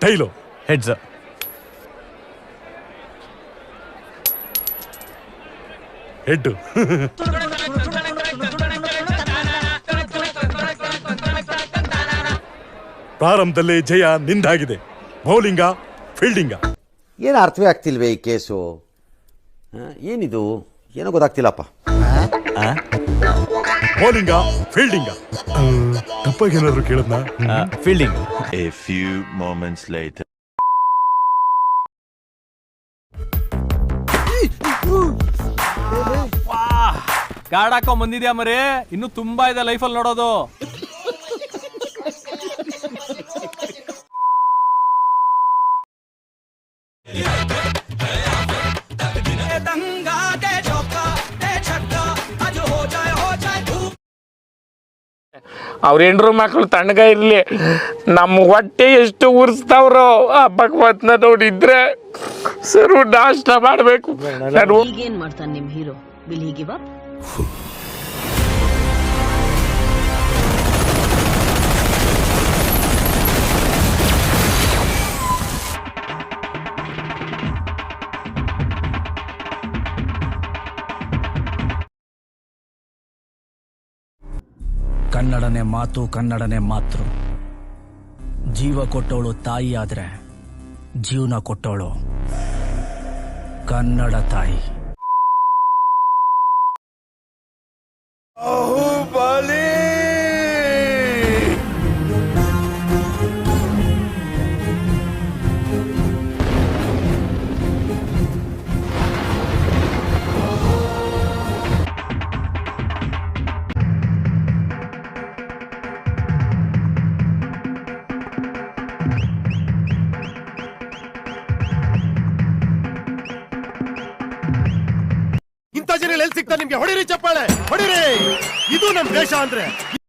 Tile heads head ಪ್ರಾರಂಭದಲ್ಲಿ ಜಯ ನಿಂದಾಗಿದೆ. ಬೌಲಿಂಗ ಫೀಲ್ಡಿಂಗ. ಏನು ಅರ್ಥವೇ ಆಗ್ತಿಲ್ವೇ ಈ ಕೇಸು? ಆ, ಏನಿದು? ಏನೋ ಗೊತ್ತಾಗ್ತಿಲ್ಲಪ್ಪ. ಬೌಲಿಂಗ ಫೀಲ್ಡಿಂಗ ತಪ್ಪಾಗಿ ಏನಾದ್ರು ಕೇಳದ್ನಾ? Fielding a few moments light god ಹಾಕೊಂಡ್ ಬಂದಿದ್ಯಾ ಮರಿ? ಇನ್ನು ತುಂಬಾ ಇದೆ ಲೈಫಲ್ಲಿ ನೋಡೋದು. ಅವ್ರ ಹೆಂಡ್ರು ಮಕ್ಳು ತಣ್ಣಗ ಇರ್ಲಿ. ನಮ್ಮ ಹೊಟ್ಟೆ ಎಷ್ಟು ಉರ್ಸ್ತಾವ್ರು ಆ ಭಗವತ್ನ ನೋಡಿದ್ರೆ ಸರ್ ನಾಷ್ಟ ಮಾಡಬೇಕು. ನಾನು ಈಗೇನ್ ಮಾಡ್ತಾನೆ ನಿಮ್ ಹೀರೋ? ವಿಲ್ ಹಿ ಅಪ್ ಕನ್ನಡನೆ ಮಾತು ಕನ್ನಡನೆ ಮಾತೃ. ಜೀವ ಕೊಟ್ಟವಳು ತಾಯಿ ಆದ್ರೆ ಜೀವನ ಕೊಟ್ಟವಳು ಕನ್ನಡ ತಾಯಿ. ಜನ ಎಲ್ಲಿ ಸಿಗ್ತಾ ನಿಮ್ಗೆ? ಹೊಡಿರಿ ಚಪ್ಪಾಳೆ ಹೊಡಿರಿ. ಇದು ನಮ್ ದೇಶ ಅಂದ್ರೆ